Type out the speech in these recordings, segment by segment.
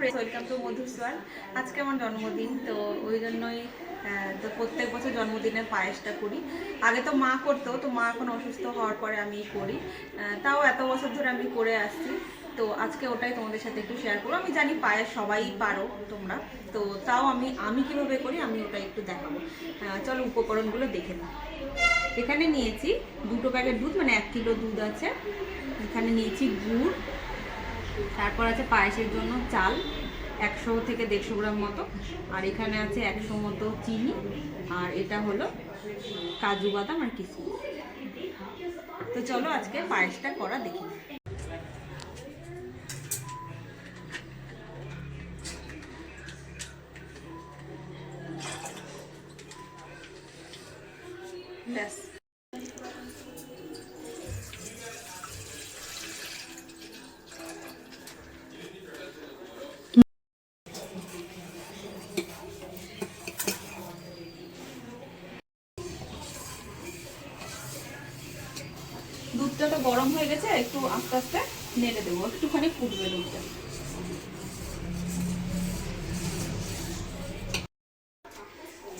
Press welcome to মধুস্বার আজকে আমার জন্মদিন, তো ওই জন্যই তো প্রত্যেক বছর জন্মদিনে পায়েসটা করি। আগে তো মা করতো, তো মা এখন অসুস্থ হওয়ার পরে আমি করি। তাও এত বছর ধরে আমি করে আসছি। তো আজকে ওটাই তোমাদের সাথে একটু শেয়ার করব। আমি জানি পায়েস সবাই পারো তোমরা, তো তাও আমি আমি কীভাবে করি, আমি ওটা একটু দেখাবো। চলো উপকরণগুলো দেখে নাও। এখানে নিয়েছি দুটো প্যাকেট দুধ মানে এক কিলো দুধ আছে। এখানে নিয়েছি গুড় তারপর আছে পায়েসের জন্য চাল, একশো থেকে দেড়শো গ্রাম মতো। আর এখানে আছে একশো মতো চিনি, আর এটা হলো কাজু বাদাম আর কিশমিশ তো চলো আজকে পায়েসটা করা দেখি। ব্যাস। দুধটা তো গরম হয়ে গেছে, একটু আস্তে আস্তে নেড়ে দেবো, একটুখানি ফুটবে দুধটা।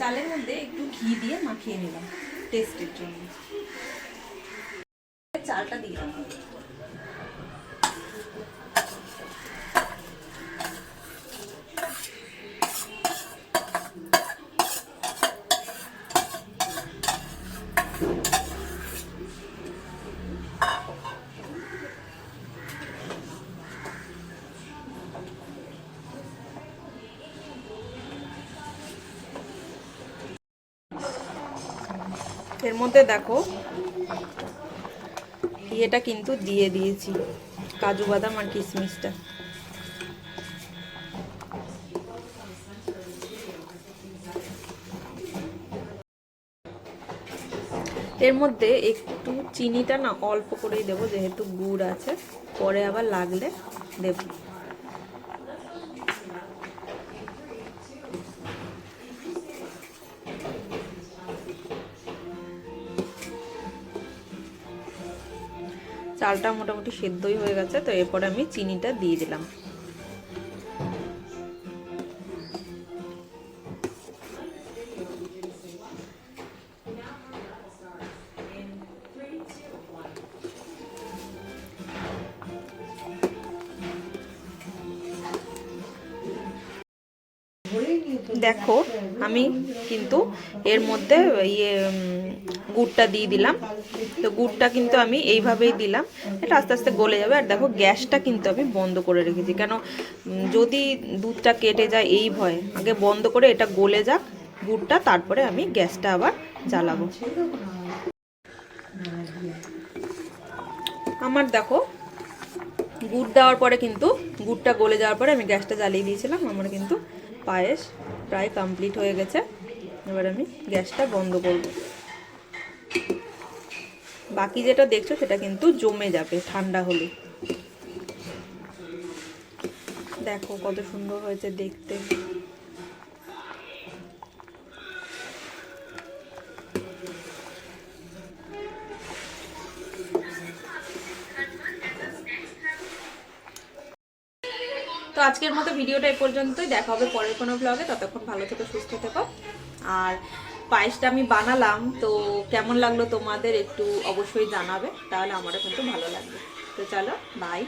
চালের মধ্যে একটু ঘি দিয়ে মাখিয়ে নিলাম টেস্টের জন্য। চালটা দিলাম এর মধ্যে দেখো, ইয়েটা কিন্তু দিয়ে দিয়েছি, কাজু বাদাম আর কিশমিশটা। এর মধ্যে একটু চিনিটা না অল্প করেই দেবো, যেহেতু গুড় আছে, পরে আবার লাগলে দেবো। চালটা মোটামুটি সেদ্ধই হয়ে গেছে তো এরপরে আমি চিনিটা দিয়ে দিলাম। দেখো, আমি কিন্তু এর মধ্যে ইয়ে গুড়টা দিয়ে দিলাম। তো গুড়টা কিন্তু আমি এইভাবেই দিলাম। এটা আস্তে আস্তে গলে যাবে। আর দেখো, গ্যাসটা কিন্তু আমি বন্ধ করে রেখেছি। কেন যদি দুধটা কেটে যায় এই ভয়ে, আগে বন্ধ করে এটা গলে যাক, গুড়টা, তারপরে আমি গ্যাসটা আবার জ্বালাবো। আমার দেখো, গুড় দেওয়ার পরে কিন্তু, গুড়টা গলে যাওয়ার পরে আমি গ্যাসটা জ্বালিয়ে দিয়েছিলাম। আমার কিন্তু পায়েস প্রায় কমপ্লিট হয়ে গেছে। এবার আমি গ্যাসটা বন্ধ করব। বাকি যেটা দেখছ সেটা কিন্তু জমে যাবে ঠান্ডা হলে। দেখো কত সুন্দর হয়েছে দেখতে। তো আজকের মতো ভিডিওটা এ পর্যন্তই। দেখা হবে পরের কোনো ব্লগে ততক্ষণ ভালো থেকো, সুস্থ থেকো। আর পায়েসটা আমি বানালাম, তো কেমন লাগল তোমাদের একটু অবশ্যই জানাবে। তাহলে আমারও কিন্তু ভালো লাগবে। তো চলো বাই